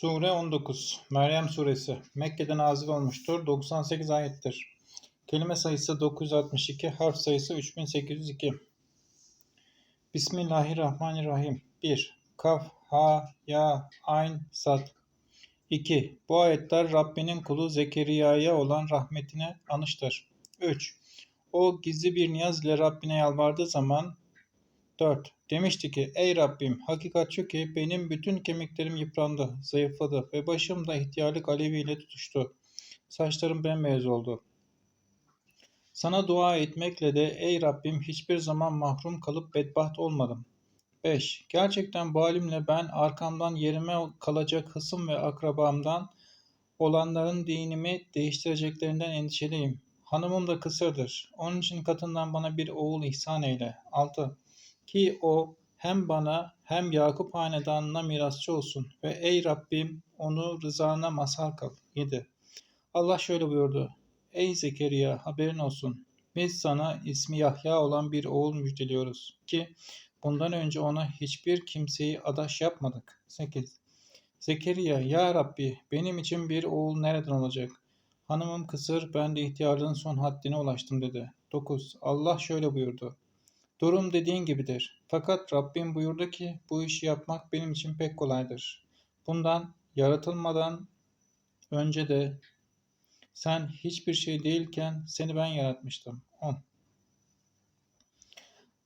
Sure 19 Meryem Suresi Mekke'de nazil olmuştur. 98 ayettir. Kelime sayısı 962, harf sayısı 3802. Bismillahirrahmanirrahim. 1. Kaf, Ha, Ya, Ayn, Sad. 2. Bu ayetler Rabbinin kulu Zekeriya'ya olan rahmetine anıştır. 3. O gizli bir niyaz ile Rabbine yalvardığı zaman 4. Demişti ki ey Rabbim hakikat şu ki benim bütün kemiklerim yıprandı, zayıfladı ve başım da ihtiyarlık aleviyle tutuştu. Saçlarım bembeyaz oldu. Sana dua etmekle de ey Rabbim hiçbir zaman mahrum kalıp bedbaht olmadım. 5. Gerçekten bu halimle ben arkamdan yerime kalacak hısım ve akrabamdan olanların dinimi değiştireceklerinden endişeliyim. Hanımım da kısırdır. Onun için katından bana bir oğul ihsan eyle. 6. Ki o hem bana hem Yakup hanedanına mirasçı olsun ve ey Rabbim onu rızana mazhar kıl. 7. Allah şöyle buyurdu. Ey Zekeriya haberin olsun. Biz sana ismi Yahya olan bir oğul müjdeliyoruz ki bundan önce ona hiçbir kimseyi adaş yapmadık. 8. Zekeriya ya Rabbi benim için bir oğul nereden olacak? Hanımım kısır ben de ihtiyarlığın son haddine ulaştım dedi. 9. Allah şöyle buyurdu. Durum dediğin gibidir. Fakat Rabbim buyurdu ki bu işi yapmak benim için pek kolaydır. Bundan yaratılmadan önce de sen hiçbir şey değilken seni ben yaratmıştım. 10.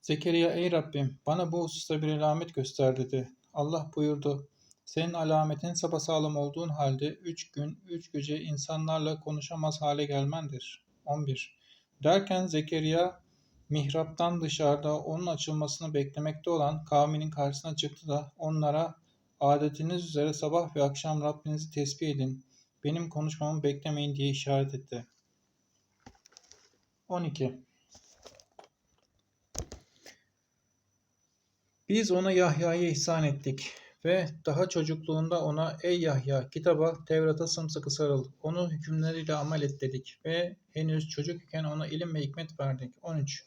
Zekeriya ey Rabbim bana bu hususta bir alamet göster dedi. Allah buyurdu. Senin alametin sapasağlam olduğun halde üç gün, üç gece insanlarla konuşamaz hale gelmendir. 11. Derken Zekeriya mihraptan dışarıda onun açılmasını beklemekte olan kavminin karşısına çıktı da onlara adetiniz üzere sabah ve akşam Rabbinizi tesbih edin. Benim konuşmamı beklemeyin diye işaret etti. 12. Biz ona Yahya'yı ihsan ettik ve daha çocukluğunda ona ey Yahya kitaba Tevrat'a sımsıkı sarıl. Onu hükümleriyle amel et dedik ve henüz çocuk iken ona ilim ve hikmet verdik. 13.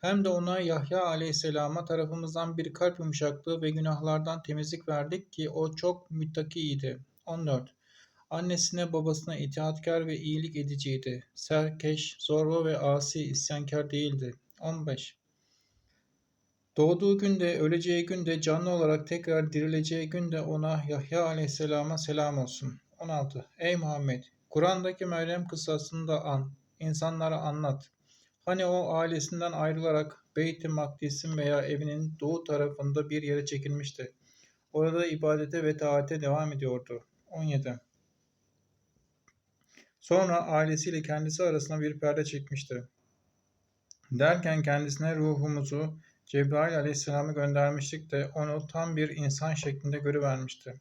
Hem de ona Yahya aleyhisselama tarafımızdan bir kalp yumuşaklığı ve günahlardan temizlik verdik ki o çok müttakiydi. 14. Annesine babasına itaatkar ve iyilik ediciydi. Serkeş, zorba ve asi isyankar değildi. 15. Doğduğu günde, öleceği günde, canlı olarak tekrar dirileceği günde ona Yahya aleyhisselama selam olsun. 16. Ey Muhammed! Kur'an'daki Meryem kıssasını da an, insanlara anlat. Hani o ailesinden ayrılarak Beyt-i Makdis'in veya evinin doğu tarafında bir yere çekilmişti. Orada ibadete ve taate devam ediyordu. 17. Sonra ailesiyle kendisi arasında bir perde çekmişti. Derken kendisine ruhumuzu Cebrail aleyhisselamı göndermiştik de onu tam bir insan şeklinde görüvermişti.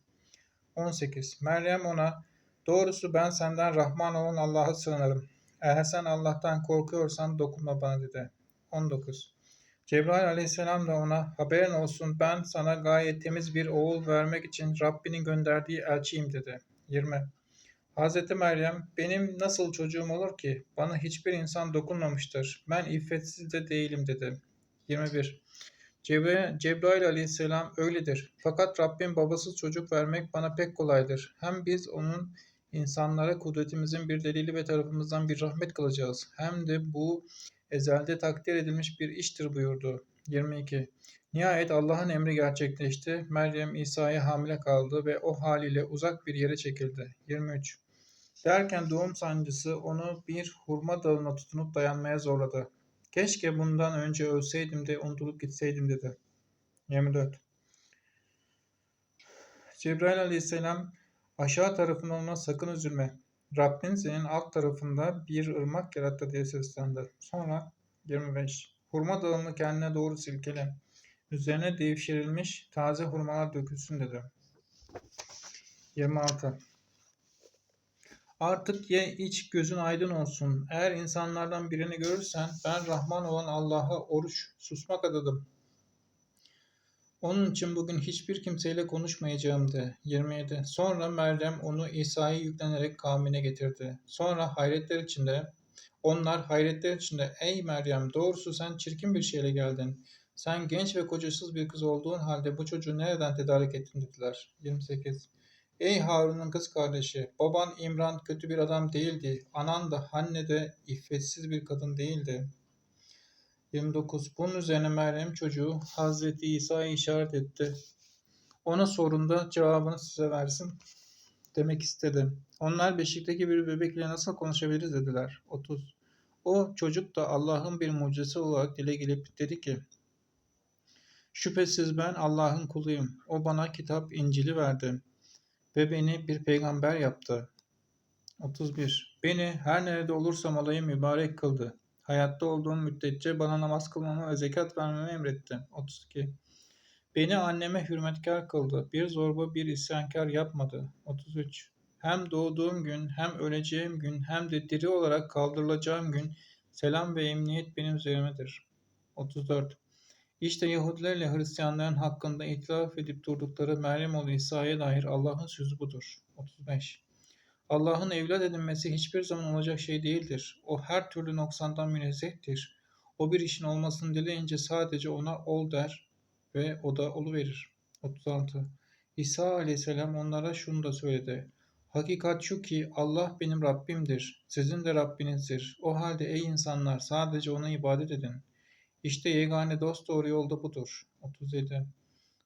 18. Meryem ona, doğrusu ben senden Rahman olan Allah'a sığınırım. Eğer sen Allah'tan korkuyorsan dokunma bana dedi. 19. Cebrail aleyhisselam da ona haberin olsun ben sana gayet temiz bir oğul vermek için Rabbinin gönderdiği elçiyim dedi. 20. Hazreti Meryem benim nasıl çocuğum olur ki bana hiçbir insan dokunmamıştır ben iffetsiz de değilim dedi. 21. Cebrail, Cebrail aleyhisselam öyledir. Fakat Rabbim babasız çocuk vermek bana pek kolaydır. Hem biz onun insanlara kudretimizin bir delili ve tarafımızdan bir rahmet kılacağız. Hem de bu ezelde takdir edilmiş bir iştir buyurdu. 22. Nihayet Allah'ın emri gerçekleşti. Meryem İsa'ya hamile kaldı ve o haliyle uzak bir yere çekildi. 23. Derken doğum sancısı onu bir hurma dalına tutunup dayanmaya zorladı. Keşke bundan önce ölseydim de unutulup gitseydim dedi. 24. Cebrail aleyhisselam aşağı tarafından sakın üzülme. Rabbin senin alt tarafında bir ırmak yarattı diye seslendi. Sonra 25. Hurma dalını kendine doğru silkele. Üzerine devşirilmiş taze hurmalar dökülsün dedi. 26. Artık ye iç gözün aydın olsun. Eğer insanlardan birini görürsen ben Rahman olan Allah'a oruç susmak adadım. Onun için bugün hiçbir kimseyle konuşmayacağım de. 27. Sonra Meryem onu İsa'yı yüklenerek kavmine getirdi. Sonra hayretler içinde onlar hayretler içinde ey Meryem doğrusu sen çirkin bir şeyle geldin. Sen genç ve kocasız bir kız olduğun halde bu çocuğu nereden tedarik ettin dediler. 28. Ey Harun'un kız kardeşi, baban İmran kötü bir adam değildi. Anan da Hanne de iffetsiz bir kadın değildi. 29. Bunun üzerine Meryem çocuğu Hazreti İsa'ya işaret etti. Ona sorunda cevabını size versin demek istedi. Onlar beşikteki bir bebekle nasıl konuşabiliriz dediler. 30. O çocuk da Allah'ın bir mucizesi olarak dile gelip dedi ki Şüphesiz ben Allah'ın kuluyum. O bana kitap İncil'i verdi ve beni bir peygamber yaptı. 31. Beni her nerede olursam olayım mübarek kıldı. Hayatta olduğum müddetçe bana namaz kılmamı ve zekat vermemi emretti. 32. Beni anneme hürmetkar kıldı. Bir zorba bir isyankar yapmadı. 33. Hem doğduğum gün hem öleceğim gün hem de diri olarak kaldırılacağım gün selam ve emniyet benim üzerimedir. 34. İşte Yahudiler ile Hristiyanların hakkında itiraf edip durdukları Meryem oğlu İsa'ya dair Allah'ın sözü budur. 35. Allah'ın evlat edinmesi hiçbir zaman olacak şey değildir. O her türlü noksandan münezzehtir. O bir işin olmasını dileyince sadece ona ol der ve o da oluverir. 36. İsa aleyhisselam onlara şunu da söyledi. Hakikat şu ki Allah benim Rabbimdir, sizin de Rabbinizdir. O halde ey insanlar sadece ona ibadet edin. İşte yegane dost doğru yolda budur. 37.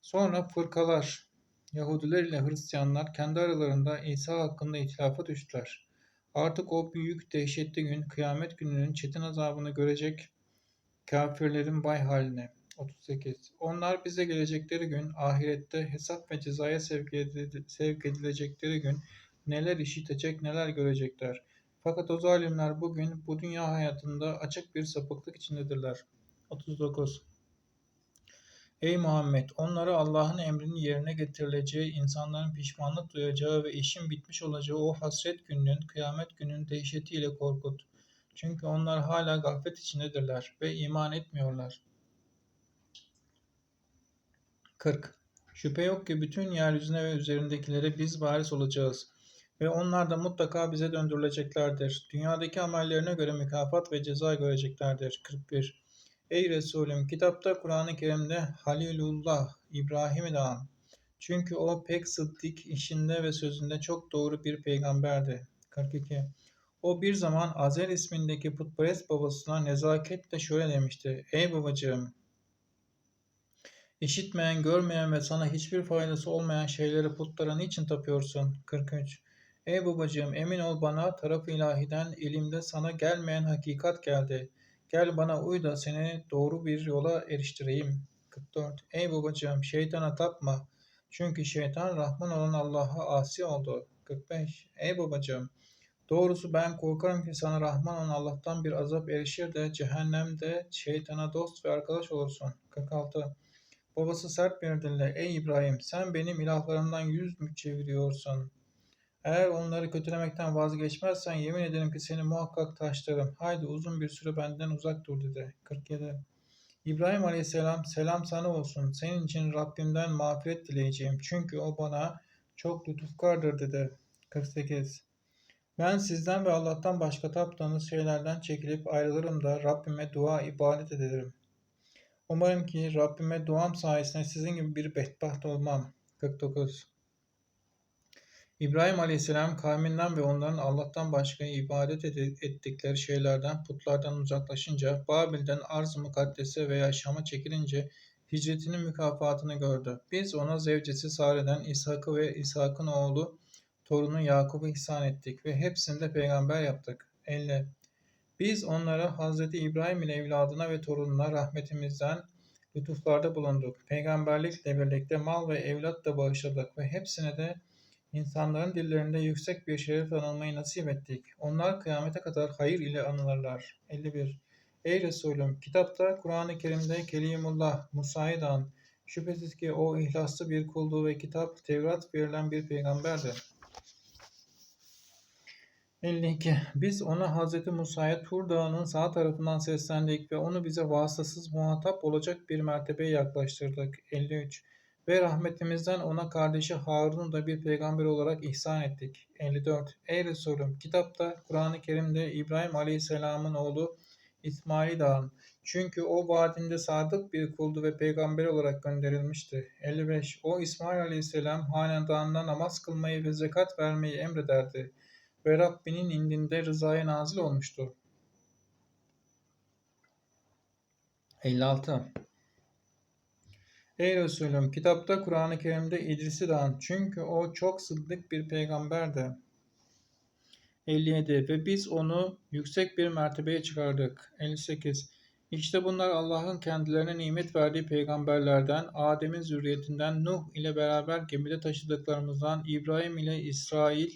Sonra fırkalar, Yahudiler ile Hristiyanlar kendi aralarında İsa hakkında ihtilafa düştüler. Artık o büyük dehşetli gün kıyamet gününün çetin azabını görecek kafirlerin bay haline. 38. Onlar bize gelecekleri gün ahirette hesap ve cezaya sevk, edil- sevk edilecekleri gün neler işitecek neler görecekler. Fakat o zalimler bugün bu dünya hayatında açık bir sapıklık içindedirler. 39. Ey Muhammed! Onları Allah'ın emrinin yerine getirileceği, insanların pişmanlık duyacağı ve işin bitmiş olacağı o hasret gününün, kıyamet gününün dehşetiyle korkut. Çünkü onlar hala gaflet içindedirler ve iman etmiyorlar. 40. Şüphe yok ki bütün yeryüzüne ve üzerindekilere biz varis olacağız. Ve onlar da mutlaka bize döndürüleceklerdir. Dünyadaki amellerine göre mükafat ve ceza göreceklerdir. 41. Ey Resulüm kitapta Kur'an-ı Kerim'de Halilullah İbrahim'i de an. Çünkü o pek sıddık işinde ve sözünde çok doğru bir peygamberdi. 42. O bir zaman Azer ismindeki putperest babasına nezaketle şöyle demişti. Ey babacığım İşitmeyen, görmeyen ve sana hiçbir faydası olmayan şeyleri putlara niçin tapıyorsun? 43. Ey babacığım emin ol bana taraf ilahiden ilimde sana gelmeyen hakikat geldi. Gel bana uy da seni doğru bir yola eriştireyim. 44. Ey babacığım şeytana tapma. Çünkü şeytan Rahman olan Allah'a asi oldu. 45. Ey babacığım doğrusu ben korkarım ki sana Rahman olan Allah'tan bir azap erişir de cehennemde şeytana dost ve arkadaş olursun. 46. Babası sert bir dille, ey İbrahim sen benim ilahlarımdan yüz mü çeviriyorsun? Eğer onları kötülemekten vazgeçmezsen yemin ederim ki seni muhakkak taşlarım. Haydi uzun bir süre benden uzak dur dedi. 47. İbrahim aleyhisselam selam sana olsun. Senin için Rabbimden mağfiret dileyeceğim. Çünkü o bana çok lütufkardır dedi. 48. Ben sizden ve Allah'tan başka taptığınız şeylerden çekilip ayrılırım da Rabbime dua ibadet ederim. Umarım ki Rabbime duam sayesinde sizin gibi bir bedbaht olmam. 49. İbrahim Aleyhisselam kavminden ve onların Allah'tan başka ibadet ettikleri şeylerden, putlardan uzaklaşınca, Babil'den Arz-ı veya Şam'a çekilince hicretinin mükafatını gördü. Biz ona zevcesi Sare'den İshak'ı ve İshak'ın oğlu torunu Yakup'u ihsan ettik ve hepsini de peygamber yaptık. 50. Biz onlara Hz. İbrahim'in evladına ve torununa rahmetimizden lütuflarda bulunduk. Peygamberlikle birlikte mal ve evlat da bağışladık ve hepsine de insanların dillerinde yüksek bir şeref anılmayı nasip ettik. Onlar kıyamete kadar hayır ile anılırlar. 51. Ey Resulüm! Kitapta Kur'an-ı Kerim'de Kelimullah Musa'yı. Şüphesiz ki o ihlaslı bir kuldu ve kitap Tevrat verilen bir peygamberdi. 52. Biz ona Hz. Musa'ya Tur Dağı'nın sağ tarafından seslendik ve onu bize vasıtasız muhatap olacak bir mertebeye yaklaştırdık. 53. Ve rahmetimizden ona kardeşi Harun'u da bir peygamber olarak ihsan ettik. 54. Ey Resulüm! Kitapta Kur'an-ı Kerim'de İbrahim Aleyhisselam'ın oğlu İsmail'i de an. Çünkü o vaadinde sadık bir kuldu ve peygamber olarak gönderilmişti. 55. O İsmail aleyhisselam hanedanına namaz kılmayı ve zekat vermeyi emrederdi. Ve Rabbinin indinde rızaya nazil olmuştu. 56. Ey Resulüm, kitapta Kur'an-ı Kerim'de İdris'i de an. Çünkü o çok sıddık bir peygamberdi. 57 ve biz onu yüksek bir mertebeye çıkardık. 58 İşte bunlar Allah'ın kendilerine nimet verdiği peygamberlerden, Adem'in zürriyetinden, Nuh ile beraber gemide taşıdıklarımızdan, İbrahim ile İsrail,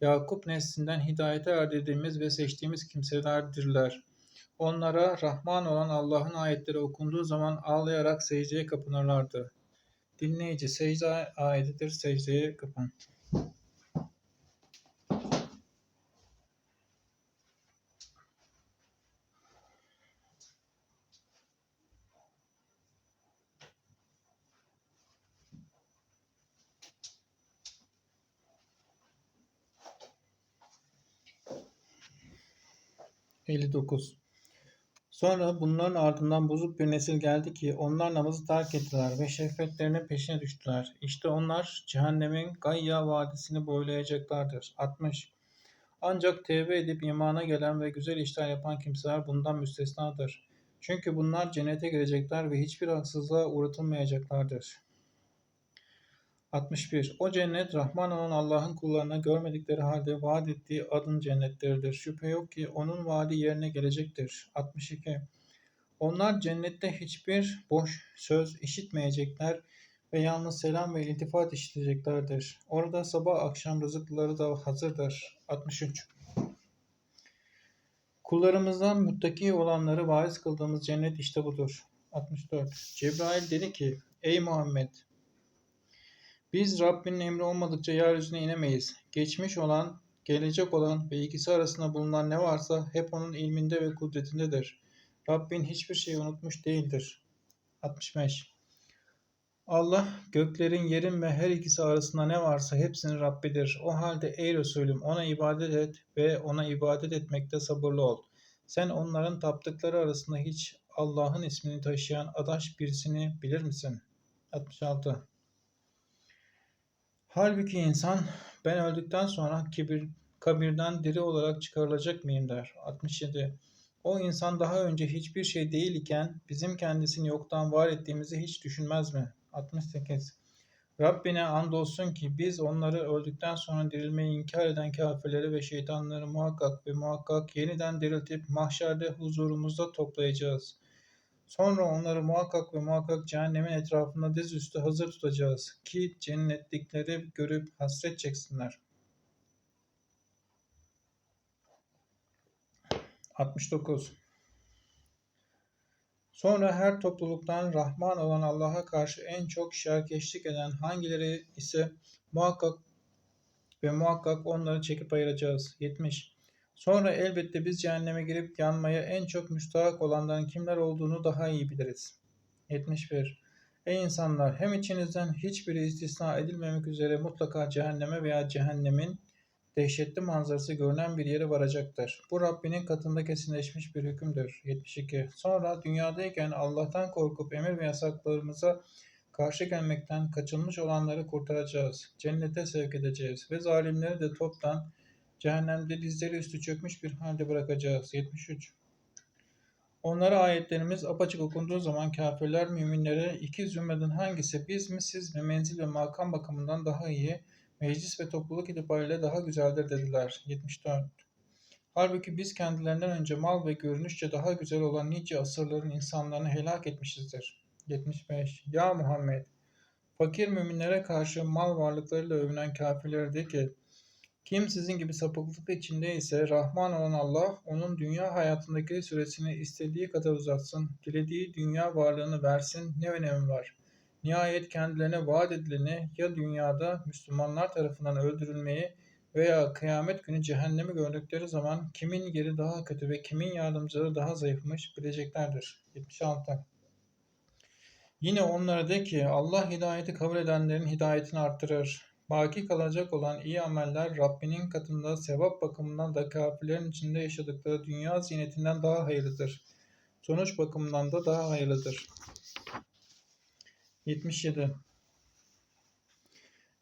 Yakup neslinden hidayete erdirdiğimiz ve seçtiğimiz kimselerdirler. Onlara Rahman olan Allah'ın ayetleri okunduğu zaman ağlayarak secdeye kapınırlardı. Dinleyici secde ayetidir, secdeye kapan. ...59. Sonra bunların ardından bozuk bir nesil geldi ki onlar namazı terk ettiler ve şehvetlerinin peşine düştüler. İşte onlar cehennemin Gayya vadisini boylayacaklardır. 60. Ancak tevbe edip imana gelen ve güzel işler yapan kimseler bundan müstesnadır. Çünkü bunlar cennete girecekler ve hiçbir haksızlığa uğratılmayacaklardır. 61. O cennet Rahman olan Allah'ın kullarına görmedikleri halde vaat ettiği adın cennetleridir. Şüphe yok ki onun vaadi yerine gelecektir. 62. Onlar cennette hiçbir boş söz işitmeyecekler ve yalnız selam ve iltifat işiteceklerdir. Orada sabah akşam rızıkları da hazırdır. 63. Kullarımızdan muttaki olanları varis kıldığımız cennet işte budur. 64. Cebrail dedi ki, Ey Muhammed! Biz Rabbinin emri olmadıkça yeryüzüne inemeyiz. Geçmiş olan, gelecek olan ve ikisi arasında bulunan ne varsa hep onun ilminde ve kudretindedir. Rabbin hiçbir şeyi unutmuş değildir. 65. Allah göklerin, yerin ve her ikisi arasında ne varsa hepsinin Rabbidir. O halde ey Resulüm ona ibadet et ve ona ibadet etmekte sabırlı ol. Sen onların taptıkları arasında hiç Allah'ın ismini taşıyan adaş birisini bilir misin? 66. Halbuki insan ben öldükten sonra kibir, kabirden diri olarak çıkarılacak mıyım der. 67. O insan daha önce hiçbir şey değil iken bizim kendisini yoktan var ettiğimizi hiç düşünmez mi? 68. Rabbine andolsun ki biz onları öldükten sonra dirilmeyi inkar eden kafirleri ve şeytanları muhakkak ve muhakkak yeniden diriltip mahşerde huzurumuzda toplayacağız. Sonra onları muhakkak ve muhakkak cehennemin etrafında dizüstü hazır tutacağız ki cennetlikleri görüp hasret çeksinler. 69. Sonra her topluluktan Rahman olan Allah'a karşı en çok şerkeşlik eden hangileri ise muhakkak ve muhakkak onları çekip ayıracağız. 70. Sonra elbette biz cehenneme girip yanmaya en çok müstahak olanların kimler olduğunu daha iyi biliriz. 71. Ey insanlar! Hem içinizden hiçbiri istisna edilmemek üzere mutlaka cehenneme veya cehennemin dehşetli manzarası görünen bir yere varacaktır. Bu Rabbinin katında kesinleşmiş bir hükümdür. 72. Sonra dünyadayken Allah'tan korkup emir ve yasaklarımıza karşı gelmekten kaçınmış olanları kurtaracağız. Cennete sevk edeceğiz ve zalimleri de toptan cehennemde dizleri üstü çökmüş bir halde bırakacağız. 73. Onlara ayetlerimiz apaçık okunduğu zaman kafirler müminlere iki zümreden hangisi biz mi siz mi menzil ve makam bakımından daha iyi, meclis ve topluluk itibariyle daha güzeldir dediler. 74. Halbuki biz kendilerinden önce mal ve görünüşçe daha güzel olan nice asırların insanlarını helak etmişizdir. 75. Ya Muhammed! Fakir müminlere karşı mal varlıklarıyla övünen kafirlere de ki, kim sizin gibi sapıklık içinde ise Rahman olan Allah onun dünya hayatındaki süresini istediği kadar uzatsın, dilediği dünya varlığını versin ne önemi var? Nihayet kendilerine vaat edileni ya dünyada Müslümanlar tarafından öldürülmeyi veya kıyamet günü cehennemi gördükleri zaman kimin yeri daha kötü ve kimin yardımcıları daha zayıfmış bileceklerdir. 76. Yine onlara de ki Allah hidayeti kabul edenlerin hidayetini arttırır. Baki kalacak olan iyi ameller Rabbinin katında sevap bakımından da kafirlerin içinde yaşadıkları dünya zinetinden daha hayırlıdır. Sonuç bakımından da daha hayırlıdır. 77.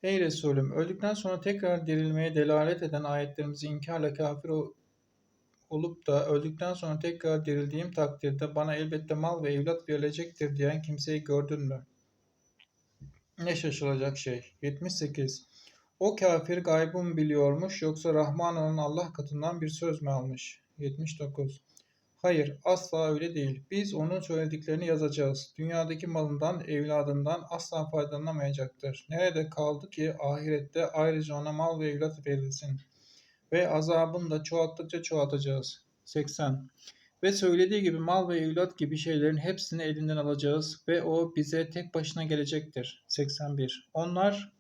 Ey Resulüm! Öldükten sonra tekrar dirilmeye delalet eden ayetlerimizi inkarla kafir ol- olup da öldükten sonra tekrar dirildiğim takdirde bana elbette mal ve evlat verilecektir diyen kimseyi gördün mü? Ne şaşılacak şey. 78. O kafir gaybı biliyormuş yoksa Rahman olan Allah katından bir söz mü almış? 79. Hayır, asla öyle değil. Biz onun söylediklerini yazacağız. Dünyadaki malından, evladından asla faydalanamayacaktır. Nerede kaldı ki ahirette ayrıca ona mal ve evlat verilsin. Ve azabını da çoğalttıkça çoğaltacağız. 80. Ve söylediği gibi mal ve evlat gibi şeylerin hepsini elinden alacağız ve o bize tek başına gelecektir. 81. Onlar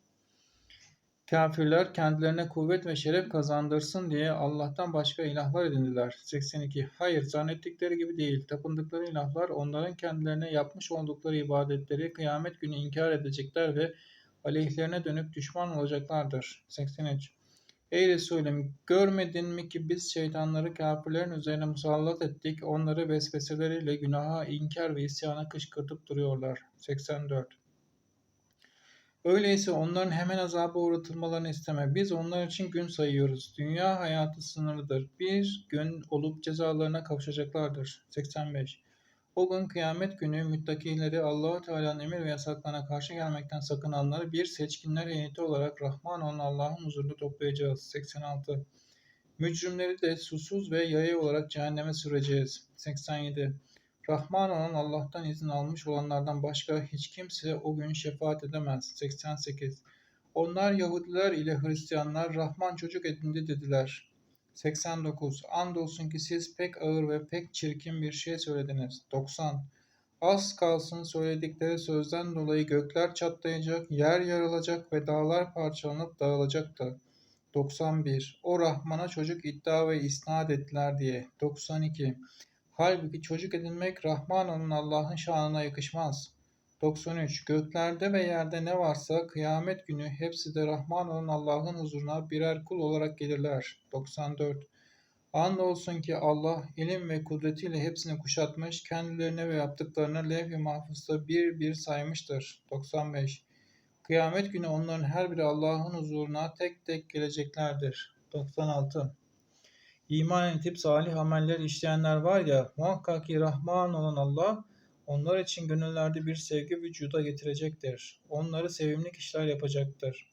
Kafirler kendilerine kuvvet ve şeref kazandırsın diye Allah'tan başka ilahlar edindiler. 82. Hayır, zannettikleri gibi değil. Tapındıkları ilahlar onların kendilerine yapmış oldukları ibadetleri kıyamet günü inkar edecekler ve aleyhlerine dönüp düşman olacaklardır. 83. Ey Resulüm, görmedin mi ki biz şeytanları kafirlerin üzerine musallat ettik, onları vesveseleriyle günaha, inkar ve isyana kışkırtıp duruyorlar. 84. Öyleyse onların hemen azaba uğratılmalarını isteme. Biz onlar için gün sayıyoruz. Dünya hayatı sınırlıdır. Bir gün olup cezalarına kavuşacaklardır. 85. O gün kıyamet günü müttakileri Allah Teala'nın emir ve yasaklarına karşı gelmekten sakınanları bir seçkinler heyeti olarak Rahman olan Allah'ın huzurunda toplayacağız. 86. Mücrimleri de susuz ve yaya olarak cehenneme süreceğiz. 87. Rahman olan Allah'tan izin almış olanlardan başka hiç kimse o gün şefaat edemez. 88. Onlar Yahudiler ile Hristiyanlar Rahman çocuk edindi dediler. 89. Andolsun ki siz pek ağır ve pek çirkin bir şey söylediniz. 90. Az kalsın söyledikleri sözden dolayı gökler çatlayacak, yer yarılacak ve dağlar parçalanıp dağılacaktı. 91. O Rahman'a çocuk iddia ve isnat ettiler diye. 92. Halbuki çocuk edinmek Rahman olan Allah'ın şanına yakışmaz. 93. Göklerde ve yerde ne varsa kıyamet günü hepsi de Rahman olan Allah'ın huzuruna birer kul olarak gelirler. 94. Andolsun ki Allah ilim ve kudretiyle hepsini kuşatmış, kendilerine ve yaptıklarını levh-i mahfuzda bir bir saymıştır. 95. Kıyamet günü onların her biri Allah'ın huzuruna tek tek geleceklerdir. 96. İman edip salih ameller işleyenler var ya, muhakkak ki Rahman olan Allah, onlar için gönüllerde bir sevgi vücuda getirecektir. Onları sevimli kişiler yapacaktır.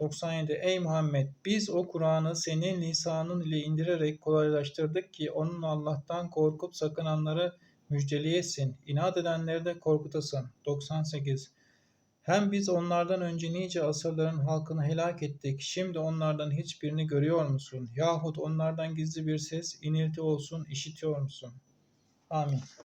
97. Ey Muhammed! Biz o Kur'an'ı senin lisanın ile indirerek kolaylaştırdık ki onun Allah'tan korkup sakınanları müjdeleyesin. İnat edenleri de korkutasın. 98. Hem biz onlardan önce nice asırların halkını helak ettik. Şimdi onlardan hiçbirini görüyor musun? Yahut onlardan gizli bir ses, inilti olsun, işitiyor musun? Amin.